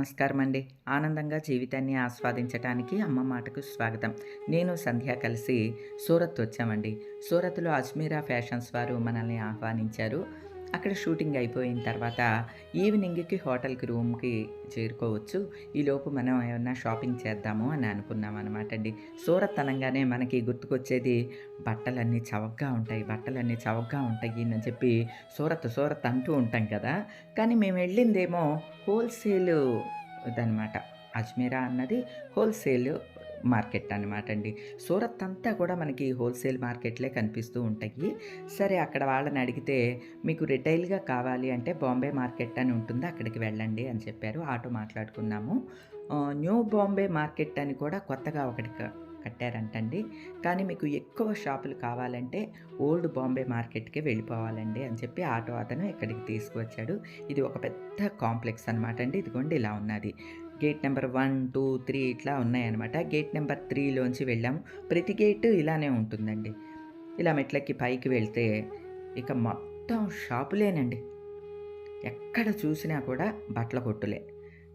నమస్కారం అండి ఆనందంగా జీవితాన్ని ఆస్వాదించడానికి అమ్మ మాటకు స్వాగతం. నేను సంధ్య కలిసి సూరత్ వచ్చామండి. సూరత్లో అజ్మీరా ఫ్యాషన్స్ వారు మనల్ని ఆహ్వానించారు. అక్కడ షూటింగ్ అయిపోయిన తర్వాత ఈవినింగ్కి హోటల్కి రూమ్కి చేరుకోవచ్చు. ఈలోపు మనం ఏమన్నా షాపింగ్ చేద్దాము అని అనుకున్నాం అనమాట అండి. సూరత్ అనగానే మనకి గుర్తుకొచ్చేది బట్టలన్నీ చవకగా ఉంటాయి బట్టలన్నీ చవకగా ఉంటాయి అని చెప్పి సూరత్ సూరత్ అంటూ ఉంటాం కదా. కానీ మేము వెళ్ళిందేమో హోల్సేల్ ఇదనమాట అజ్మీరా అన్నది హోల్సేల్ మార్కెట్ అనమాట అండి. సూరత్ అంతా కూడా మనకి హోల్సేల్ మార్కెట్లే కనిపిస్తూ ఉంటాయి. సరే అక్కడ వాళ్ళని అడిగితే మీకు రిటైల్గా కావాలి అంటే బాంబే మార్కెట్ అని ఉంటుంది? అక్కడికి వెళ్ళండి అని చెప్పారు. ఆటో మాట్లాడుకున్నాము. న్యూ బాంబే మార్కెట్ అని కూడా కొత్తగా ఒకటి కట్టారంటండి. కానీ మీకు ఎక్కువ షాపులు కావాలంటే ఓల్డ్ బాంబే మార్కెట్కే వెళ్ళిపోవాలండి అని చెప్పి ఆటో అతను ఇక్కడికి తీసుకువచ్చాడు. ఇది ఒక పెద్ద కాంప్లెక్స్ అనమాట అండి. ఇదిగోండి ఇలా ఉన్నది. Gate number one two three ఇట్లా ఉన్నాయన్నమాట. గేట్ నెంబర్ త్రీలోంచి వెళ్ళాము ప్రతి గేట్ ఇలానే ఉంటుందండి. ఇలా మెట్లకి పైకి వెళ్తే ఇక మొత్తం షాపులేనండి. ఎక్కడ చూసినా కూడా బట్టల కొట్టులే.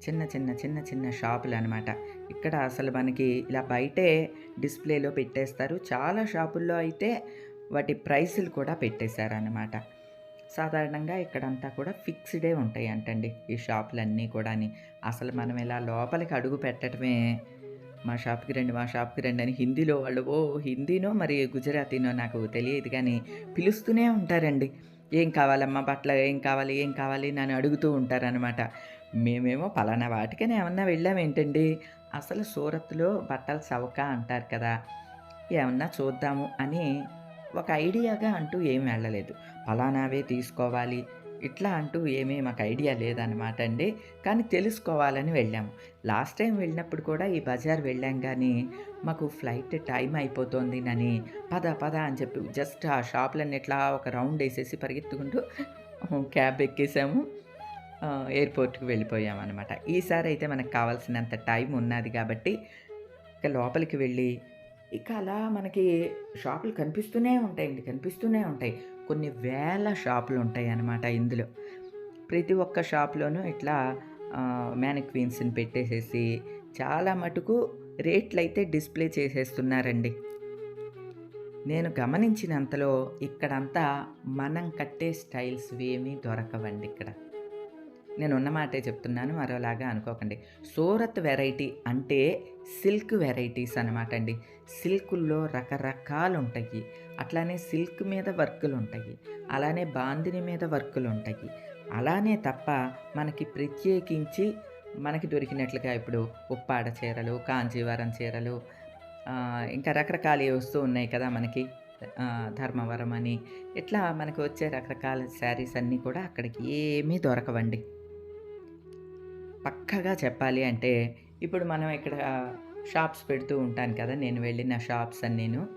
చిన్న చిన్న చిన్న చిన్న షాపులు అనమాట ఇక్కడ అసలు మనకి ఇలా బయటే డిస్ప్లేలో పెట్టేస్తారు. చాలా షాపుల్లో అయితే వాటి ప్రైసులు కూడా పెట్టేశారనమాట సాధారణంగా ఇక్కడంతా కూడా ఫిక్స్డే ఉంటాయి అంటండి ఈ షాపులన్నీ కూడాని. అసలు మనం ఇలా లోపలికి అడుగు పెట్టడమే మా షాప్కి రండి మా షాప్కి రండి అని హిందీలో వాళ్ళు ఓ హిందీనో మరి గుజరాతీనో నాకు తెలియదు కానీ పిలుస్తూనే ఉంటారండి. ఏం కావాలమ్మా బట్టలు ఏం కావాలి ఏం కావాలి నన్ను అడుగుతూ ఉంటారనమాట మేమేమో పలానా వాటికనే ఏమన్నా వెళ్ళామేంటండి అసలు సూరత్లో బట్టలు చవక అంటారు కదా ఏమన్నా చూద్దాము అని ఒక ఐడియాగా అంటూ ఏం వెళ్ళలేదు. పలానావే తీసుకోవాలి. ఇట్లా అంటూ ఏమీ మాకు ఐడియా లేదనమాట అండి. కానీ తెలుసుకోవాలని వెళ్ళాము. లాస్ట్ టైం వెళ్ళినప్పుడు కూడా ఈ బజార్ వెళ్ళాం కానీ మాకు ఫ్లైట్ టైం అయిపోతుంది అని పద పద అని చెప్పి జస్ట్ ఆ షాప్లన్నీ ఇట్లా ఒక రౌండ్ వేసేసి పరిగెత్తుకుంటూ క్యాబ్ ఎక్కేసాము. ఎయిర్పోర్ట్కి వెళ్ళిపోయాం అనమాట ఈసారి అయితే మనకు కావాల్సినంత టైం ఉన్నది కాబట్టి ఇక లోపలికి వెళ్ళి ఇక అలా మనకి షాపులు కనిపిస్తూనే ఉంటాయండి కనిపిస్తూనే ఉంటాయి. కొన్ని వేల షాపులు ఉంటాయి అన్నమాట ఇందులో. ప్రతి ఒక్క షాప్లోనూ ఇట్లా మ్యానిక్వీన్స్ని పెట్టేసేసి చాలా మటుకు రేట్లు అయితే డిస్ప్లే చేసేస్తున్నారండి. నేను గమనించినంతలో ఇక్కడంతా మనం కట్టే స్టైల్స్ ఏమీ దొరకవండి ఇక్కడ. నేను ఉన్న మాటే చెప్తున్నాను మరోలాగా అనుకోకండి. సూరత్ వెరైటీ అంటే సిల్క్ వెరైటీస్ అనమాట అండి. సిల్కుల్లో రకరకాలు ఉంటాయి అట్లానే సిల్క్ మీద వర్కులు ఉంటాయి అలానే బాందిని మీద వర్కులు ఉంటాయి అలానే తప్ప మనకి ప్రత్యేకించి మనకి దొరికినట్లుగా ఇప్పుడు ఉప్పాడ చీరలు కాంజీవరం చీరలు ఇంకా రకరకాలు వస్తూ ఉన్నాయి కదా మనకి. ధర్మవరం అని. ఇట్లా మనకు వచ్చే రకరకాల శారీస్ అన్నీ కూడా అక్కడికి ఏమీ దొరకవండి. పక్కగా చెప్పాలి అంటే ఇప్పుడు మనం ఇక్కడ షాప్స్ పెడుతూ ఉంటాను కదా నేను వెళ్ళిన షాప్స్ అని నేను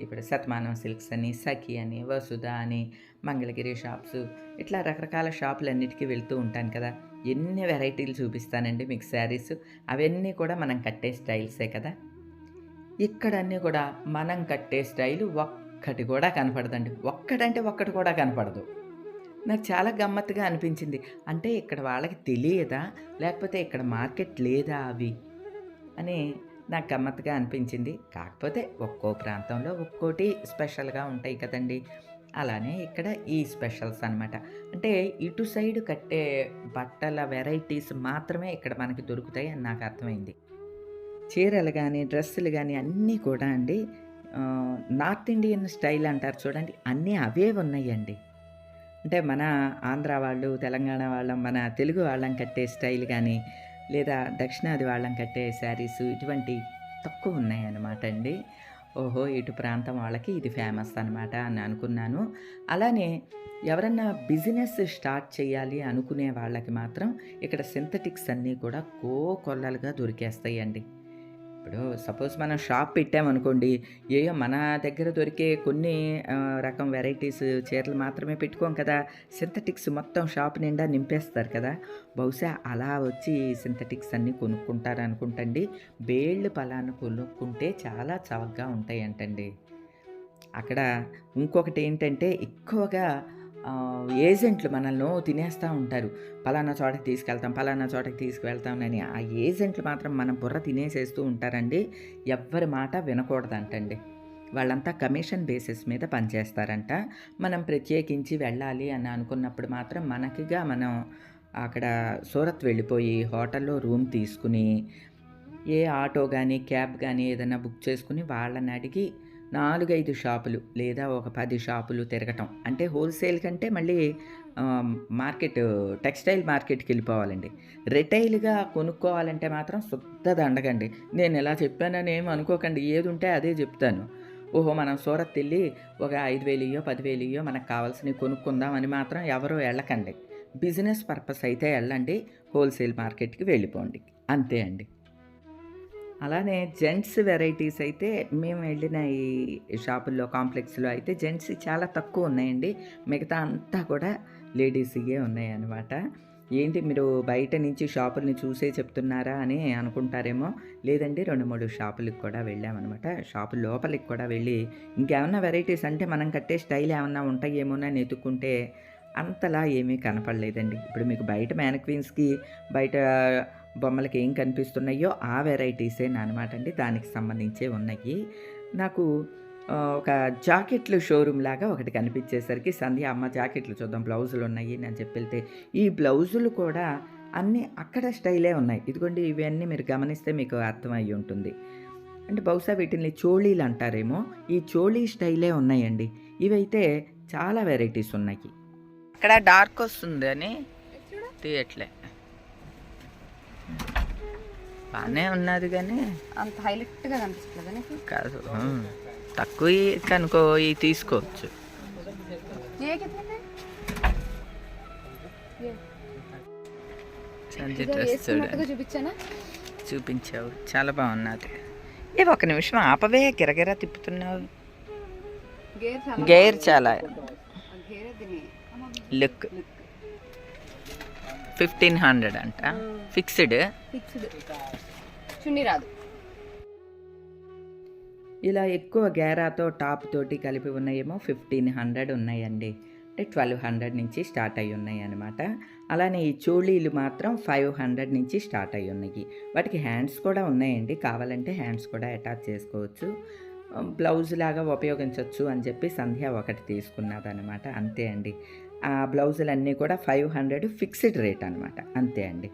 ఇప్పుడు సత్మానం సిల్క్స్ అని సఖి అని వసుధ అని మంగళగిరి షాప్స్ ఇట్లా రకరకాల షాపులన్నిటికీ వెళ్తూ ఉంటాను కదా. ఎన్ని వెరైటీలు చూపిస్తానండి మీకు శారీస్? అవన్నీ కూడా మనం కట్టే స్టైల్సే కదా. ఇక్కడన్నీ కూడా మనం కట్టే స్టైల్ ఒక్కటి కూడా కనపడదండి. ఒక్కటంటే ఒక్కటి కూడా కనపడదు. నాకు చాలా గమ్మత్తుగా అనిపించింది. అంటే ఇక్కడ వాళ్ళకి తెలియదా? లేకపోతే ఇక్కడ మార్కెట్ లేదా అవి? అని నాకు గమ్మత్తుగా అనిపించింది. కాకపోతే ఒక్కో ప్రాంతంలో ఒక్కోటి స్పెషల్గా ఉంటాయి కదండి. అలానే ఇక్కడ ఈ స్పెషల్స్ అన్నమాట. అంటే ఇటు సైడ్ కట్టే బట్టల వెరైటీస్ మాత్రమే ఇక్కడ మనకి దొరుకుతాయి అని నాకు అర్థమైంది. చీరలు కానీ డ్రెస్సులు కానీ అన్నీ కూడా అండి నార్త్ ఇండియన్ స్టైల్ అంటారు చూడండి అన్నీ అవే ఉన్నాయండి. అంటే మన ఆంధ్ర వాళ్ళు తెలంగాణ వాళ్ళం మన తెలుగు వాళ్ళం కట్టే స్టైల్ కానీ లేదా దక్షిణాది వాళ్ళం కట్టే శారీస్ ఇటువంటి తక్కువ ఉన్నాయన్నమాట అండి. ఓహో ఇటు ప్రాంతం వాళ్ళకి ఇది ఫేమస్ అనమాట అని అనుకున్నాను. అలానే ఎవరన్నా బిజినెస్ స్టార్ట్ చేయాలి అనుకునే వాళ్ళకి మాత్రం ఇక్కడ సింథటిక్స్ అన్నీ కూడా కో కొల్లలుగా దొరికేస్తాయండి. ఇప్పుడు సపోజ్ మనం షాప్ పెట్టామనుకోండి ఏయో మన దగ్గర దొరికే కొన్ని రకం వెరైటీస్ చీరలు మాత్రమే పెట్టుకోం కదా సింథటిక్స్ మొత్తం షాప్ నిండా నింపేస్తారు కదా. బహుశా అలా వచ్చి సింథటిక్స్ అన్నీ కొనుక్కుంటారు అనుకుంటండి. బేళ్ళు పలాను కొనుక్కుంటే చాలా చవకగా ఉంటాయంటండి. అక్కడ ఇంకొకటి ఏంటంటే ఎక్కువగా ఏజెంట్లు మనల్ని తినేస్తూ ఉంటారు. పలానా చోటకి తీసుకెళ్తాం పలానా చోటకి తీసుకువెళ్తామని ఆ ఏజెంట్లు మాత్రం మన బుర్ర తినేసేస్తూ ఉంటారండి. ఎవ్వరి మాట వినకూడదంటండి. వాళ్ళంతా కమిషన్ బేసిస్ మీద పనిచేస్తారంట. మనం ప్రత్యేకించి వెళ్ళాలి అని అనుకున్నప్పుడు మాత్రం మనకిగా మనం అక్కడ సూరత్ వెళ్ళిపోయి హోటల్లో రూమ్ తీసుకుని ఏ ఆటో కానీ క్యాబ్ కానీ ఏదైనా బుక్ చేసుకుని వాళ్ళని అడిగి నాలుగైదు షాపులు లేదా ఒక పది షాపులు తిరగటం. అంటే హోల్సేల్ కంటే మళ్ళీ మార్కెట్ టెక్స్టైల్ మార్కెట్కి వెళ్ళిపోవాలండి. రిటైల్గా కొనుక్కోవాలంటే మాత్రం శుద్ధ దండగండి నేను ఇలా చెప్పానని ఏమి అనుకోకండి. ఏది ఉంటే అదే చెప్తాను. ఓహో మనం సూరత్ వెళ్ళి ఒక ఐదు వేలియో పదివేలియో మనకు కావాల్సినవి కొనుక్కుందామని మాత్రం ఎవరో వెళ్ళకండి. బిజినెస్ పర్పస్ అయితే వెళ్ళండి. హోల్సేల్ మార్కెట్కి వెళ్ళిపోండి. అంతే అండి. అలానే జెంట్స్ వెరైటీస్ అయితే మేము వెళ్ళిన ఈ షాపుల్లో కాంప్లెక్స్లో అయితే జెంట్స్ చాలా తక్కువ ఉన్నాయండి. మిగతా అంతా కూడా లేడీస్యే ఉన్నాయి అన్నమాట ఏంటి మీరు బయట నుంచి షాపుల్ని చూసే చెప్తున్నారా అని అనుకుంటారేమో లేదండి రెండు మూడు షాపులకు కూడా వెళ్ళామన్నమాట. షాపు లోపలికి కూడా వెళ్ళి ఇంకేమన్నా వెరైటీస్ అంటే మనం కట్టే స్టైల్ ఏమన్నా ఉంటాయేమోనని ఎత్తుక్కుంటే అంతలా ఏమీ కనపడలేదండి. ఇప్పుడు మీకు బయట మ్యానక్వీన్స్కి బయట బొమ్మలకి ఏం కనిపిస్తున్నాయో ఆ వెరైటీసే అనమాట అండి. దానికి సంబంధించే ఉన్నాయి. నాకు ఒక జాకెట్లు షోరూమ్ లాగా ఒకటి కనిపించేసరికి సంధ్య అమ్మ జాకెట్లు చూద్దాం బ్లౌజులు ఉన్నాయి అని చెప్పి వెళ్తే ఈ బ్లౌజులు కూడా అన్నీ అక్కడ స్టైలే ఉన్నాయి. ఇదిగోండి ఇవన్నీ మీరు గమనిస్తే మీకు అర్థమయ్యి ఉంటుంది. అంటే బహుశా వీటిని చోళీలు అంటారేమో. ఈ చోళీ స్టైలే ఉన్నాయండి. ఇవైతే చాలా వెరైటీస్ ఉన్నాయి. అక్కడ డార్క్ వస్తుంది అని తీయట్లే. బాగానే ఉన్నది కానీ అంత హైలైట్గా కనిపిస్తుంది నీకు? కాదు తక్కువ కనుకో ఇవి తీసుకోవచ్చు. చూపించానా? చూపించావు చాలా బాగున్నది. ఏ ఒక నిమిషం ఆపవే గిరగిరా తిప్పుతున్నావు. గేర్ చాలా లుక్. ఫిఫ్టీన్ హండ్రెడ్ అంట. ఫిక్స్డ్. ఫిక్స్డ్. చున్నీ రాదు. ఇలా ఎక్కువ గేరాతో టాప్ తోటి కలిపి ఉన్నాయేమో ఫిఫ్టీన్ హండ్రెడ్ ఉన్నాయండి. అంటే ట్వెల్వ్ హండ్రెడ్ నుంచి స్టార్ట్ అయి ఉన్నాయి అనమాట అలానే ఈ చోళీలు మాత్రం ఫైవ్ హండ్రెడ్ నుంచి స్టార్ట్ అయి ఉన్నాయి. వాటికి హ్యాండ్స్ కూడా ఉన్నాయండి. కావాలంటే హ్యాండ్స్ కూడా అటాచ్ చేసుకోవచ్చు. బ్లౌజ్ లాగా ఉపయోగించవచ్చు అని చెప్పి సంధ్య ఒకటి తీసుకున్నదనమాట అంతే అండి. ఆ బ్లౌజులన్నీ కూడా ఫైవ్ హండ్రెడ్ ఫిక్స్డ్ రేట్ అనమాట అంతే అండి.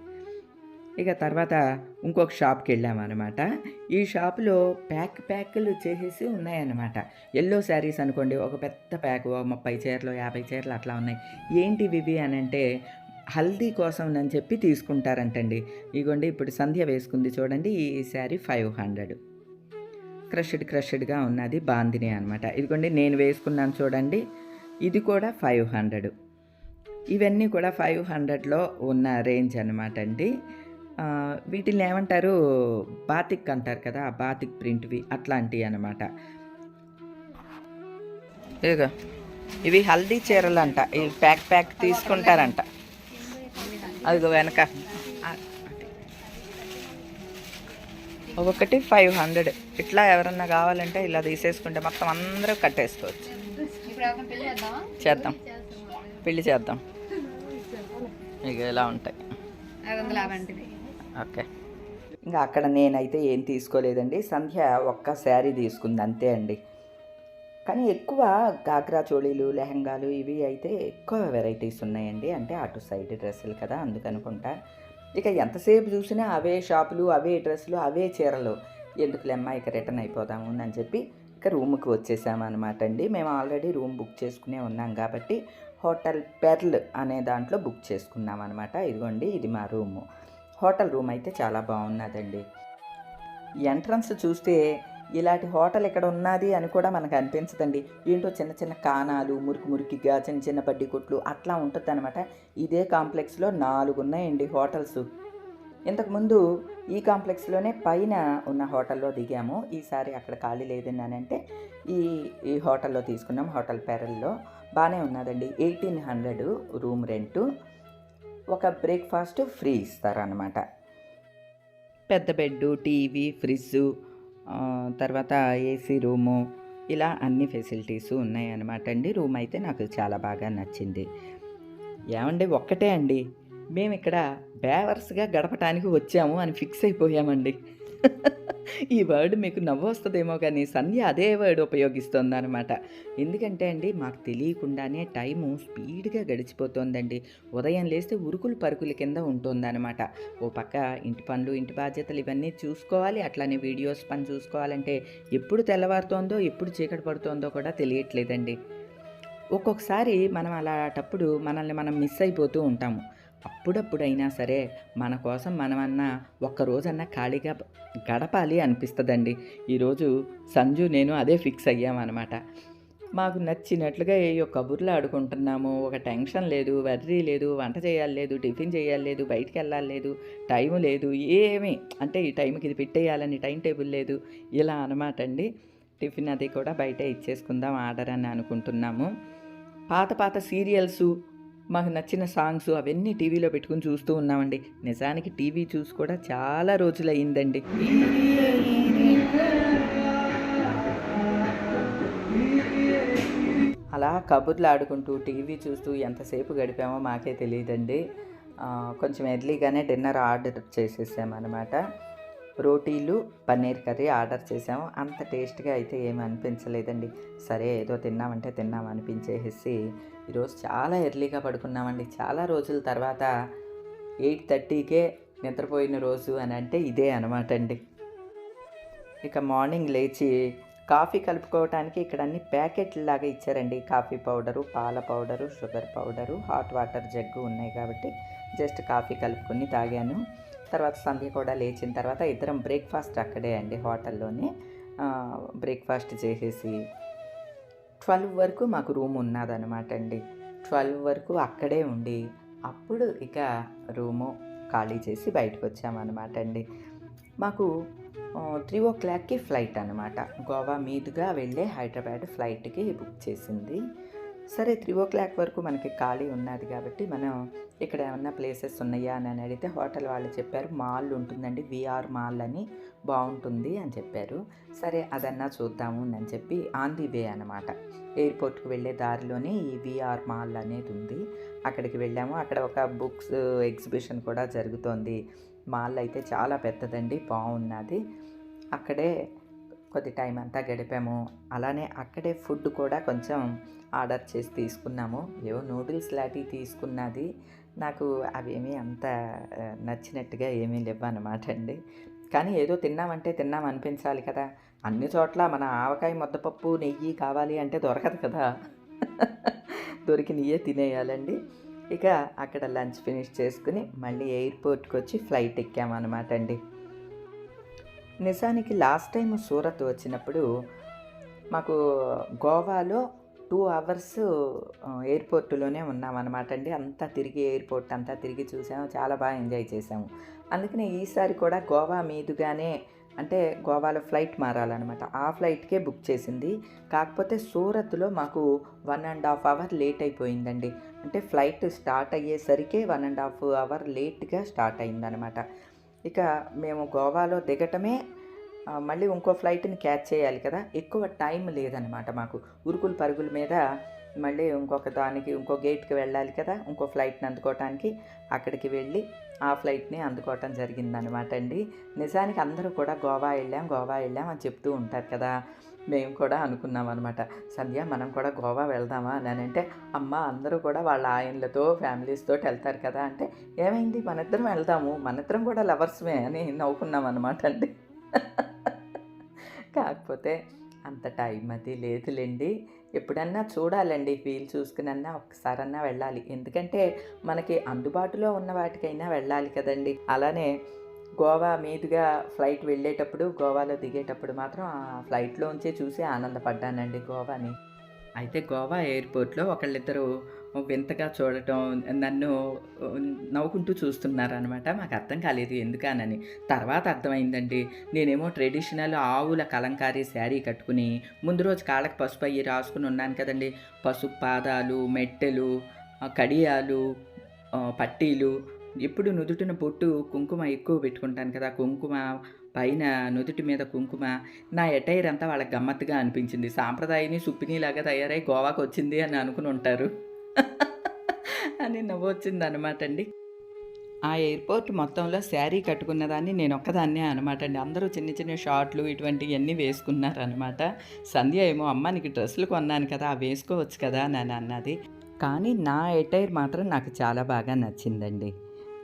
ఇక తర్వాత ఇంకొక షాప్కి వెళ్ళామన్నమాట ఈ షాపులో ప్యాక్ ప్యాక్లు చేసేసి ఉన్నాయన్నమాట. ఎల్లో శారీస్ అనుకోండి ఒక పెద్ద ప్యాక్ ఓ ముప్పై చీరలు యాభై చీరలు అట్లా ఉన్నాయి. ఏంటి ఇవి అని అంటే హల్దీ కోసం అని చెప్పి తీసుకుంటారంటండి. ఇగోండి ఇప్పుడు సంధ్య వేసుకుంది చూడండి ఈ శారీ ఫైవ్ హండ్రెడ్. క్రష్డ్ క్రష్డ్గా ఉన్నది బాందిని అనమాట ఇదిగోండి నేను వేసుకున్నాను చూడండి. ఇది కూడా ఫైవ్ హండ్రెడ్. ఇవన్నీ కూడా ఫైవ్ హండ్రెడ్లో ఉన్న రేంజ్ అనమాట అండి. వీటిని ఏమంటారు? బాతిక్ అంటారు కదా ఆ బాతిక్ ప్రింట్వి అట్లాంటివి అనమాట ఇదిగో ఇవి హల్దీ చీరలు అంట ఇవి ప్యాక్ ప్యాక్ తీసుకుంటారంట. అదిగో వెనక. ఒక్కొక్కటి ఫైవ్ హండ్రెడ్. ఇట్లా ఎవరన్నా కావాలంటే ఇలా తీసేసుకుంటే మొత్తం అందరూ కట్టేసుకోవచ్చు. చేద్దాం. పెళ్ళి చేద్దాం. ఇక ఇలా ఉంటాయి? ఓకే. ఇంకా అక్కడ నేనైతే ఏం తీసుకోలేదండి. సంధ్య ఒక్క శారీ తీసుకుంది అంతే అండి. కానీ ఎక్కువ గాగ్రా చోళీలు లెహంగాలు ఇవి అయితే ఎక్కువ వెరైటీస్ ఉన్నాయండి. అంటే అటు సైడ్ డ్రెస్సులు కదా అందుకనుకుంటా. ఇక ఎంతసేపు చూసినా అవే షాపులు అవే డ్రెస్సులు అవే చీరలు. ఎందుకులేమ్మా ఇక రిటర్న్ అయిపోదాము అని చెప్పి ఇంకా రూమ్కి వచ్చేసామన్నమాట అండి మేము ఆల్రెడీ రూమ్ బుక్ చేసుకునే ఉన్నాం కాబట్టి హోటల్ పెర్ల్ అనే దాంట్లో బుక్ చేసుకున్నాం అనమాట ఇదిగోండి ఇది మా రూము. హోటల్ రూమ్ అయితే చాలా బాగున్నదండి. ఎంట్రన్స్ చూస్తే ఇలాంటి హోటల్ ఇక్కడ ఉన్నది అని కూడా మనకు అనిపించదండి. ఏంటో చిన్న చిన్న కానాలు మురికి మురికిగా చిన్న చిన్న బడ్డీ కొట్లు అట్లా ఉంటుంది అనమాట ఇదే కాంప్లెక్స్లో నాలుగు ఉన్నాయండి హోటల్స్. ఇంతకుముందు ఈ కాంప్లెక్స్లోనే పైన ఉన్న హోటల్లో దిగాము. ఈసారి అక్కడ ఖాళీ లేదని ఈ ఈ హోటల్లో తీసుకున్నాం. హోటల్ పెరల్లో బాగానే ఉన్నదండి. Eighteen hundred room rent. ఒక బ్రేక్ఫాస్ట్ ఫ్రీ ఇస్తారనమాట పెద్ద బెడ్ టీవీ ఫ్రిడ్జ్ తర్వాత ఏసీ రూము ఇలా అన్ని ఫెసిలిటీస్ ఉన్నాయన్నమాట అండి. రూమ్ అయితే నాకు చాలా బాగా నచ్చింది. ఏమండి ఒక్కటే అండి. మేము ఇక్కడ బేవర్స్గా గడపటానికి వచ్చాము అని ఫిక్స్ అయిపోయామండి. ఈ వర్డ్ మీకు నవ్వు వస్తుందేమో కానీ సంధ్య అదే వర్డ్ ఉపయోగిస్తుందన్నమాట. ఎందుకంటే అండి మాకు తెలియకుండానే టైము స్పీడ్గా గడిచిపోతుందండి. ఉదయం లేస్తే ఉరుకులు పరుకుల కింద ఉంటుందన్నమాట. ఓ పక్క ఇంటి పనులు ఇంటి బాధ్యతలు ఇవన్నీ చూసుకోవాలి. అట్లానే వీడియోస్ పని చూసుకోవాలంటే ఎప్పుడు తెల్లవారుతోందో ఎప్పుడు చీకటి పడుతోందో కూడా తెలియట్లేదండి. ఒక్కొక్కసారి మనం అలాంటప్పుడు మనల్ని మనం మిస్ అయిపోతూ ఉంటాము. అప్పుడప్పుడైనా సరే మన కోసం మనమన్నా ఒక్కరోజన్నా ఖాళీగా గడపాలి అనిపిస్తుందండి. ఈరోజు సంజు నేను అదే ఫిక్స్ అయ్యామన్నమాట. మాకు నచ్చినట్లుగా ఏయో కబుర్లు ఆడుకుంటున్నాము. ఒక టెన్షన్ లేదు వర్రీ లేదు వంట చేయాలి లేదు టిఫిన్ చేయాలి లేదు బయటికి వెళ్ళాలి లేదు టైం లేదు ఏమీ అంటే ఈ టైంకి ఇది పెట్టేయాలని టైం టేబుల్ లేదు. ఇలా అనమాట అండి. టిఫిన్ అది కూడా బయట ఇచ్చేసుకుందాం ఆర్డర్ అని అనుకుంటున్నాము. పాత పాత సీరియల్స్ మాకు నచ్చిన సాంగ్స్ అవన్నీ టీవీలో పెట్టుకుని చూస్తూ ఉన్నామండి. నిజానికి టీవీ చూసి కూడా చాలా రోజులయ్యిందండి. అలా కబుర్లు ఆడుకుంటూ టీవీ చూస్తూ ఎంతసేపు గడిపామో మాకే తెలియదండి. కొంచెం ఎర్లీగానే డిన్నర్ ఆర్డర్ చేసేసామన్నమాట. రోటీలు పన్నీర్ కర్రీ ఆర్డర్ చేసాము అంత టేస్ట్గా అయితే ఏమి అనిపించలేదండి. సరే ఏదో తిన్నామంటే తిన్నాం అనిపించేసి ఈరోజు చాలా ఎర్లీగా పడుకున్నామండి. చాలా రోజుల తర్వాత ఎయిట్ థర్టీకే నిద్రపోయిన రోజు అని అంటే ఇదే అనమాట అండి. ఇక మార్నింగ్ లేచి కాఫీ కలుపుకోవడానికి ఇక్కడ అన్ని ప్యాకెట్లు లాగా ఇచ్చారండి. కాఫీ పౌడరు పాల powder sugar powder hot water jug ఉన్నాయి కాబట్టి జస్ట్ కాఫీ కలుపుకొని తాగాను. తర్వాత సంధ్య కూడా లేచిన తర్వాత ఇద్దరం బ్రేక్ఫాస్ట్ అక్కడే అండి హోటల్లోనే. బ్రేక్ఫాస్ట్ చేసేసి ట్వెల్వ్ వరకు మాకు రూమ్ ఉన్నదనమాట అండి. ట్వెల్వ్ వరకు అక్కడే ఉండి అప్పుడు ఇక రూము ఖాళీ చేసి బయటకు వచ్చామన్నమాట అండి. మాకు త్రీ ఓ క్లాక్కి ఫ్లైట్ అనమాట గోవా మీదుగా వెళ్ళే హైదరాబాద్ ఫ్లైట్కి బుక్ చేసింది. సరే త్రీ ఓ క్లాక్ వరకు మనకి ఖాళీ ఉన్నది కాబట్టి మనం ఇక్కడ ఏమన్నా ప్లేసెస్ ఉన్నాయా అని అడిగితే హోటల్ వాళ్ళు చెప్పారు మాల్ ఉంటుందండి విఆర్ మాల్ అని బాగుంటుంది అని చెప్పారు. సరే అదన్నా చూద్దాము అని చెప్పి ఆన్ ది వే అనమాట ఎయిర్పోర్ట్కి వెళ్ళే దారిలోనే ఈ విఆర్ మాల్ అనేది ఉంది. అక్కడికి వెళ్ళాము. అక్కడ ఒక బుక్స్ ఎగ్జిబిషన్ కూడా జరుగుతోంది. మాల్ అయితే చాలా పెద్దదండి బాగున్నది. అక్కడే కొద్ది టైం అంతా గడిపాము. అలానే అక్కడే ఫుడ్ కూడా కొంచెం ఆర్డర్ చేసి తీసుకున్నాము. ఏవో నూడిల్స్ లాంటివి తీసుకున్నది. నాకు అవేమీ అంత నచ్చినట్టుగా ఏమీ లేవు అనమాట అండి. కానీ ఏదో తిన్నామంటే తిన్నాం అనిపించాలి కదా. అన్ని చోట్ల మన ఆవకాయ ముద్దపప్పు నెయ్యి కావాలి అంటే దొరకదు కదా. దొరికి నెయ్యే తినేయాలండి. ఇక అక్కడ లంచ్ ఫినిష్ చేసుకుని మళ్ళీ ఎయిర్పోర్ట్కి వచ్చి ఫ్లైట్ ఎక్కామన్నమాట అండి. నిజానికి లాస్ట్ టైం సూరత్ వచ్చినప్పుడు మాకు గోవాలో టూ అవర్స్ ఎయిర్పోర్ట్లోనే ఉన్నామన్నమాట అండి అంతా తిరిగి ఎయిర్పోర్ట్ అంతా తిరిగి చూసాము. చాలా బాగా ఎంజాయ్ చేసాము. అందుకనే ఈసారి కూడా గోవా మీదుగానే అంటే గోవాలో ఫ్లైట్ మారాలన్నమాట. ఆ ఫ్లైట్కే బుక్ చేసింది. కాకపోతే సూరత్లో మాకు one and half hour late అయిపోయిందండి. అంటే ఫ్లైట్ స్టార్ట్ అయ్యేసరికి వన్ అండ్ హాఫ్ అవర్ లేట్గా స్టార్ట్ అయిందనమాట ఇక మేము గోవాలో దిగటమే మళ్ళీ ఇంకో ఫ్లైట్ని క్యాచ్ చేయాలి కదా. ఎక్కువ టైం లేదనమాట మాకు. ఉరుకులు పరుగుల మీద మళ్ళీ ఇంకొక దానికి ఇంకో గేట్కి వెళ్ళాలి కదా ఇంకో ఫ్లైట్ని అందుకోవటానికి. అక్కడికి వెళ్ళి ఆ ఫ్లైట్ని అందుకోవటం జరిగిందనమాట అండి. నిజానికి అందరూ కూడా గోవా వెళ్ళాం గోవా వెళ్ళాం అని చెప్తూ ఉంటారు కదా. మేము కూడా అనుకున్నాం అనమాట సంధ్య మనం కూడా గోవా వెళ్దామా అని అంటే అమ్మ అందరూ కూడా వాళ్ళ ఆయనలతో ఫ్యామిలీస్తో వెళ్తారు కదా అంటే ఏమైంది? మనిద్దరం వెళ్దాము. మనిద్దరం కూడా లవర్స్మే అని నవ్వుకున్నాం అనమాట అండి. కాకపోతే అంత టైం అది లేదులేండి. ఎప్పుడన్నా చూడాలండి వీలు చూసుకునన్నా ఒకసారన్నా వెళ్ళాలి. ఎందుకంటే మనకి అందుబాటులో ఉన్న వాటికైనా వెళ్ళాలి కదండి. అలానే గోవా మీదుగా ఫ్లైట్ వెళ్ళేటప్పుడు గోవాలో దిగేటప్పుడు మాత్రం ఆ ఫ్లైట్లోంచే చూసి ఆనందపడ్డానండి గోవాని. అయితే గోవా ఎయిర్పోర్ట్లో ఒకళ్ళిద్దరు వింతగా చూడటం నన్ను నవ్వుకుంటూ చూస్తున్నారనమాట మాకు అర్థం కాలేదు ఎందుకనని. తర్వాత అర్థమైందండి నేనేమో ట్రెడిషనల్ ఆవుల కలంకారీ శారీ కట్టుకుని ముందు రోజు కాళ్ళకి పసుపు అయ్యి రాసుకుని ఉన్నాను కదండి. పసుపు పాదాలు మెట్టెలు కడియాలు పట్టీలు. ఎప్పుడు నుదుటిన పొట్టు కుంకుమ ఎక్కువ పెట్టుకుంటాను కదా కుంకుమ పైన నుదుటి మీద కుంకుమ. నా ఎటైర్ అంతా వాళ్ళకి గమ్మత్తుగా అనిపించింది. సాంప్రదాయని సుప్పినిలాగా తయారై గోవాకు వచ్చింది అని అనుకుని ఉంటారు. అని నవ్వొచ్చింది అనమాట అండి. ఆ ఎయిర్పోర్ట్ మొత్తంలో శారీ కట్టుకున్న దాన్ని నేను ఒక్కదాన్నే అనమాట అండి. అందరూ చిన్న చిన్న షార్ట్లు ఇటువంటివన్నీ వేసుకున్నారు అనమాట సంధ్య ఏమో అమ్మ నీకు డ్రెస్సులు కొన్నాను కదా అవి వేసుకోవచ్చు కదా అని అన్నది. కానీ నా ఎటైర్ మాత్రం నాకు చాలా బాగా నచ్చిందండి.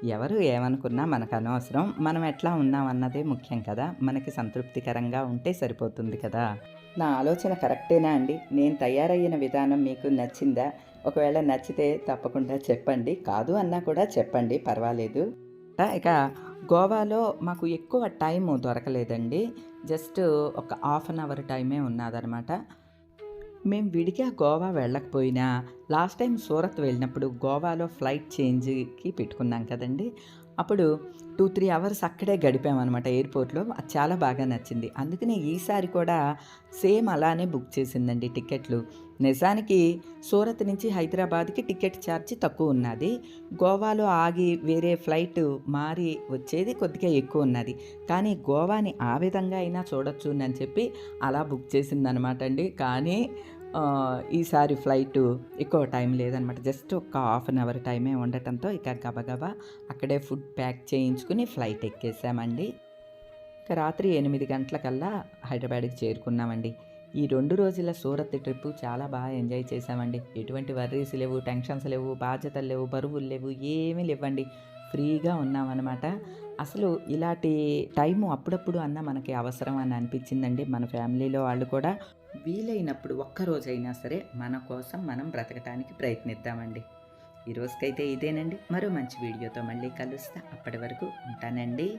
ఎవరు ఏమనుకున్నా మనకు అనవసరం. మనం ఎట్లా ఉన్నామన్నదే ముఖ్యం కదా. మనకి సంతృప్తికరంగా ఉంటే సరిపోతుంది కదా. నా ఆలోచన కరెక్టేనా అండి? నేను తయారయ్యిన విధానం మీకు నచ్చిందా? ఒకవేళ నచ్చితే తప్పకుండా చెప్పండి. కాదు అన్నా కూడా చెప్పండి. పర్వాలేదు. ఇక గోవాలో మాకు ఎక్కువ టైం దొరకలేదండి. జస్ట్ ఒక హాఫ్ అన్ అవర్ టైమే ఉన్నదనమాట. మేము విడిగా గోవా వెళ్ళకపోయినా లాస్ట్ టైం సూరత్ వెళ్ళినప్పుడు గోవాలో ఫ్లైట్ చేంజ్కి పెట్టుకున్నాం కదండి. అప్పుడు టూ త్రీ అవర్స్ అక్కడే గడిపామన్నమాట ఎయిర్పోర్ట్లో. అది చాలా బాగా నచ్చింది. అందుకనే ఈసారి కూడా సేమ్ అలానే బుక్ చేసిందండి టికెట్లు నిజానికి సూరత్ నుంచి హైదరాబాద్కి టికెట్ ఛార్జ్ తక్కువ ఉన్నది. గోవాలో ఆగి వేరే ఫ్లైట్ మారి వచ్చేది కొద్దిగా ఎక్కువ ఉన్నది. కానీ గోవాని ఆ విధంగా అయినా చూడొచ్చు అని చెప్పి అలా బుక్ చేసిందనమాట అండి. కానీ ఈసారి ఫ్లైట్ ఎక్కువ టైం లేదనమాట జస్ట్ ఒక హాఫ్ అన్ అవర్ టైమే ఉండటంతో ఇక గబగబా అక్కడే ఫుడ్ ప్యాక్ చేయించుకుని ఫ్లైట్ ఎక్కేసామండి. ఇక రాత్రి ఎనిమిది గంటలకల్లా హైదరాబాద్కి చేరుకున్నామండి. ఈ రెండు రోజుల సూరత్ ట్రిప్ చాలా బాగా ఎంజాయ్ చేసామండి ఎటువంటి వర్రీస్ లేవు టెన్షన్స్ లేవు బాధ్యతలు లేవు బరువులు లేవు ఏమీ లేవండి. ఫ్రీగా ఉన్నామన్నమాట. అసలు ఇలాంటి టైము అప్పుడప్పుడు అన్న మనకి అవసరం అని అనిపించిందండి మన ఫ్యామిలీలో వాళ్ళు కూడా. వీలైనప్పుడు ఒక్కరోజైనా సరే మన కోసం మనం బ్రతకటానికి ప్రయత్నిద్దామండి. ఈ రోజుకైతే ఇదేనండి. మరో మంచి వీడియోతో మళ్ళీ కలుస్తా. అప్పటి వరకు ఉంటానండి.